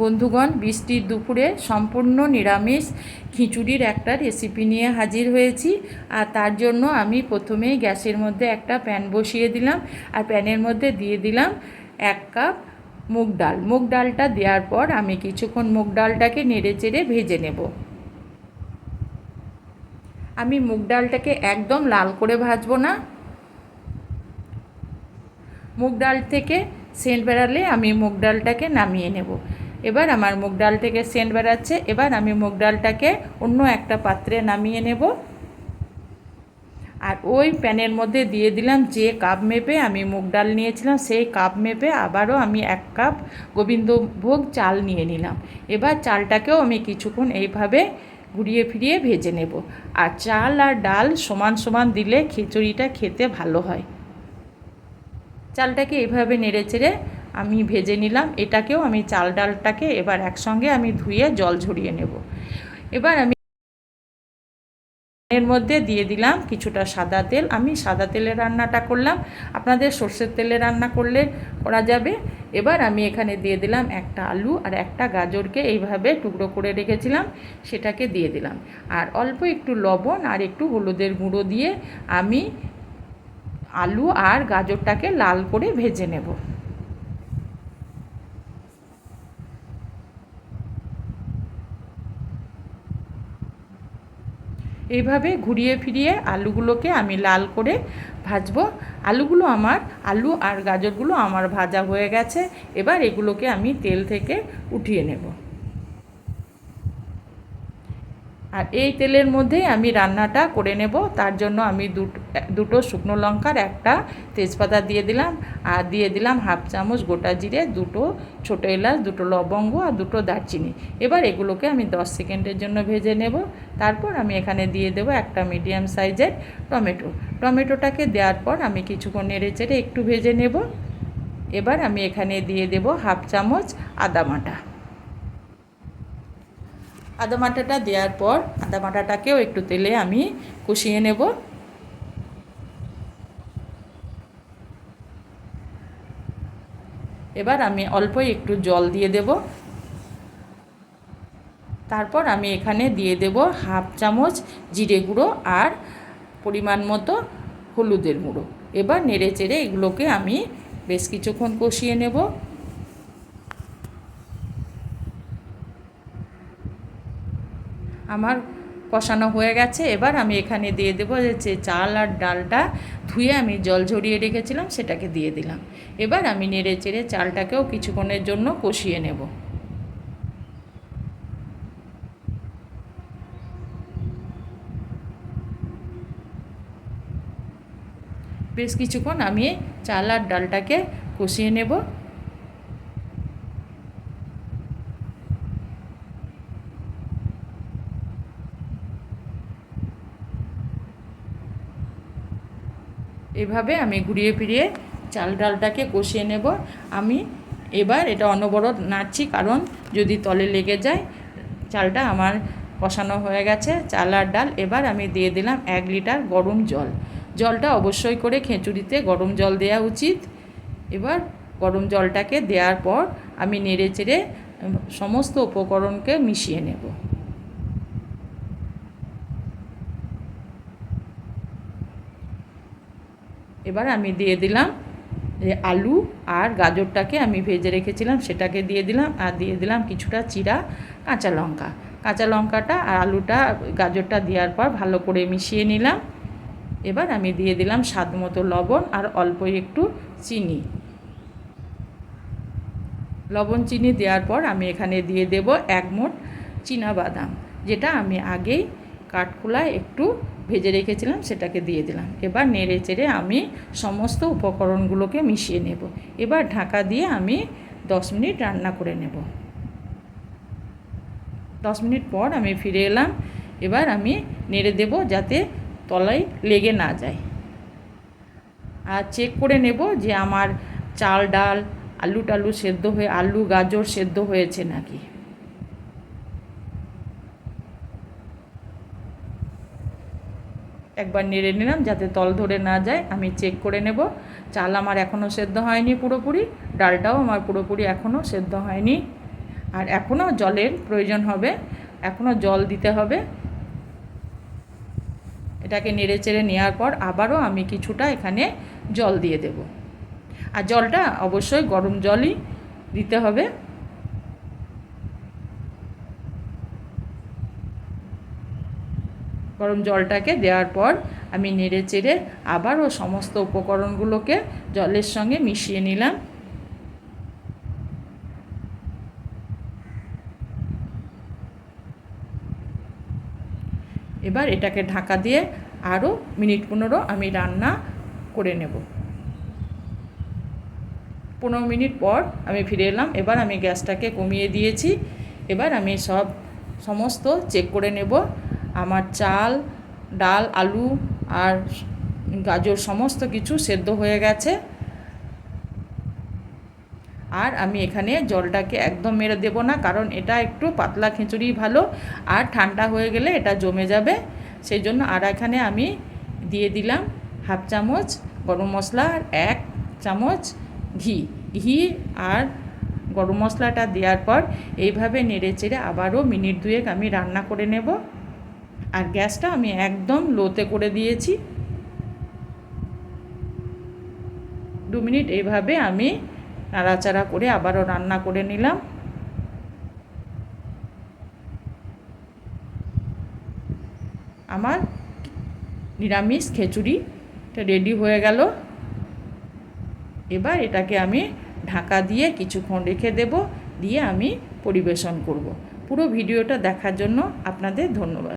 বন্ধুগণ, বৃষ্টির দুপুরে সম্পূর্ণ নিরামিষ খিচুড়ির একটা রেসিপি নিয়ে হাজির হয়েছি। আর তার জন্য আমি প্রথমেই গ্যাসের মধ্যে একটা প্যান বসিয়ে দিলাম আর প্যানের মধ্যে দিয়ে দিলাম এক কাপ মুগ ডাল। মুগ ডালটা দেওয়ার পর আমি কিছুক্ষণ মুগ ডালটাকে নেড়ে চেড়ে ভেজে নেব। আমি মুগ ডালটাকে একদম লাল করে ভাজবো না। মুগ ডাল থেকে সেন্ট বেড়ালে আমি মুগ ডালটাকে নামিয়ে নেব। এবার আমার মুগ ডাল থেকে সেন্ট বেড়াচ্ছে। এবার আমি মুগ ডালটাকে অন্য একটা পাত্রে নামিয়ে নেব। আর ওই প্যানের মধ্যে দিয়ে দিলাম যে কাপ মেপে আমি মুগ ডাল নিয়েছিলাম, সেই কাপ মেপে আবারও আমি এক কাপ গোবিন্দভোগ চাল নিয়ে নিলাম। এবার চালটাকেও আমি কিছুক্ষণ এইভাবে ঘুরিয়ে ফিরিয়ে ভেজে নেব। আর চাল আর ডাল সমান সমান দিলে খিচুড়িটা খেতে ভালো হয়। চালটাকে এভাবে নেড়ে চেড়ে আমি ভেজে নিলাম, এটাকেও আমি চাল ডালটাকে এবার একসঙ্গে আমি ধুয়ে জল ঝরিয়ে নেব। এবার আমি এর মধ্যে দিয়ে দিলাম কিছুটা সাদা তেল। আমি সাদা তেলে রান্নাটা করলাম। আপনাদের সর্ষের তেলে রান্না করলে করা যাবে। এবার আমি এখানে দিয়ে দিলাম একটা আলু আর একটা গাজরকে এইভাবে টুকরো করে রেখেছিলাম, সেটাকে দিয়ে দিলাম। আর অল্প একটু লবণ আর একটু হলুদের গুঁড়ো দিয়ে আমি আলু আর গাজরটাকে লাল করে ভেজে নেব। এইভাবে ঘুরিয়ে ফিরিয়ে আলুগুলোকে আমি লাল করে ভাজবো। আলুগুলো আমার আলু আর গাজরগুলো আমার ভাজা হয়ে গেছে। এবার এগুলোকে আমি তেল থেকে উঠিয়ে নেব। আর এই তেলের মধ্যেই আমি রান্নাটা করে নেব। তার জন্য আমি দুটো শুকনো লঙ্কার একটা তেজপাতা দিয়ে দিলাম আর দিয়ে দিলাম হাফ চামচ গোটা জিরে, দুটো ছোটো এলাচ, দুটো লবঙ্গ আর দুটো দারচিনি। এবার এগুলোকে আমি দশ সেকেন্ডের জন্য ভেজে নেব। তারপর আমি এখানে দিয়ে দেবো একটা মিডিয়াম সাইজের টমেটো। টমেটোটাকে দেওয়ার পর আমি কিছুক্ষণ নেড়ে চেড়ে একটু ভেজে নেব। এবার আমি এখানে দিয়ে দেব হাফ চামচ আদা বাটা। আদা বাটাটা দেওয়ার পর আদা বাটাটাকেও একটু তেলে আমি কষিয়ে নেব। এবার আমি অল্প একটু জল দিয়ে দেব। তারপর আমি এখানে দিয়ে দেব হাফ চামচ জিরে গুঁড়ো আর পরিমাণ মতো হলুদের গুঁড়ো। এবার নেড়ে চেড়ে এগুলোকে আমি বেশ কিছুক্ষণ কষিয়ে নেব। আমার কষানো হয়ে গেছে। এবার আমি এখানে দিয়ে দেবো যে চাল আর ডালটা ধুয়ে আমি জল ঝরিয়ে রেখেছিলাম, সেটাকে দিয়ে দিলাম। এবার আমি নেড়ে চেড়ে চালটাকেও কিছুক্ষণের জন্য কষিয়ে নেব। বেশ কিছুক্ষণ আমি চাল আর ডালটাকে কষিয়ে নেব। এভাবে আমি ঘুরিয়ে ফিরিয়ে চাল ডালটাকে কষিয়ে নেব। আমি এবার এটা অনবরত নাড়ছি, কারণ যদি তলে লেগে যায়, চালটা আমার কষানো হয়ে গেছে। চাল আর ডাল, এবার আমি দিয়ে দিলাম এক লিটার গরম জল। জলটা অবশ্যই করে খেঁচুড়িতে গরম জল দেওয়া উচিত। এবার গরম জলটাকে দেওয়ার পর আমি নেড়ে চেড়ে সমস্ত উপকরণকে মিশিয়ে নেব। এবার আমি দিয়ে দিলাম আলু আর গাজরটাকে আমি ভেজে রেখেছিলাম, সেটাকে দিয়ে দিলাম আর দিয়ে দিলাম কিছুটা চিরা কাঁচা লঙ্কা। কাঁচা লঙ্কাটা আর আলুটা, গাজরটা দেওয়ার পর ভালো করে মিশিয়ে নিলাম। এবার আমি দিয়ে দিলাম স্বাদ মতো লবণ আর অল্প একটু চিনি। লবণ চিনি দেওয়ার পর আমি এখানে দিয়ে দেব এক মোট বাদাম যেটা আমি আগেই কাঠখোলায় একটু ভেজে রেখেছিলাম, সেটাকে দিয়ে দিলাম। এবার নেড়ে চেড়ে আমি সমস্ত উপকরণগুলোকে মিশিয়ে নেব। এবার ঢাকা দিয়ে আমি দশ মিনিট রান্না করে নেব। দশ মিনিট পর আমি ফিরে এলাম। এবার আমি নেড়ে দেব যাতে তলায় লেগে না যায়। আর চেক করে নেব যে আমার চাল ডাল আলু টালু সেদ্ধ হয়ে, আলু গাজর সেদ্ধ হয়েছে নাকি। একবার নেড়ে নিলাম যাতে তল ধরে না যায়। আমি চেক করে নেব। চাল আমার এখনও সেদ্ধ হয়নি পুরোপুরি। ডালটাও আমার পুরোপুরি এখনও সেদ্ধ হয়নি। আর এখনও জলের প্রয়োজন হবে। এখনও জল দিতে হবে। এটাকে নেড়ে চেড়ে নেওয়ার পর আবারও আমি কিছুটা এখানে জল দিয়ে দেব। আর জলটা অবশ্যই গরম জলই দিতে হবে। গরম জলটাকে দেওয়ার পর আমি নেড়ে চেড়ে আবারও সমস্ত উপকরণগুলোকে জলের সঙ্গে মিশিয়ে নিলাম। এবার এটাকে ঢাকা দিয়ে আরও মিনিট পনেরো আমি রান্না করে নেব। পনেরো মিনিট পর আমি ফিরে এলাম, এবার আমি গ্যাসটাকে কমিয়ে দিয়েছি। এবার আমি সব সমস্ত চেক করে নেব। আমার চাল, ডাল, আলু আর গাজর সমস্ত কিছু সেদ্ধ হয়ে গেছে। আর আমি এখানে জলটাকে একদম মেরে দেব না, কারণ এটা একটু পাতলা খিচুড়ি ভালো আর ঠান্ডা হয়ে গেলে এটা জমে যাবে। সেই জন্য আর এখানে আমি দিয়ে দিলাম হাফ চামচ গরম মশলা আর এক চামচ ঘি। ঘি আর গরম মশলাটা দেওয়ার পর এইভাবে নেড়ে চেড়ে আবারও মিনিট দুয়েক আমি রান্না করে নেব। আর গ্যাসটা আমি একদম লোতে করে দিয়েছি। দু মিনিট এইভাবে আমি নাড়াচাড়া করে আবারও রান্না করে নিলাম। আমার নিরামিষ খিচুড়িটা রেডি হয়ে গেল। এবার এটাকে আমি ঢাকা দিয়ে কিছুক্ষণ রেখে দেব, দিয়ে আমি পরিবেশন করব। পুরো ভিডিওটা দেখার জন্য আপনাদের ধন্যবাদ।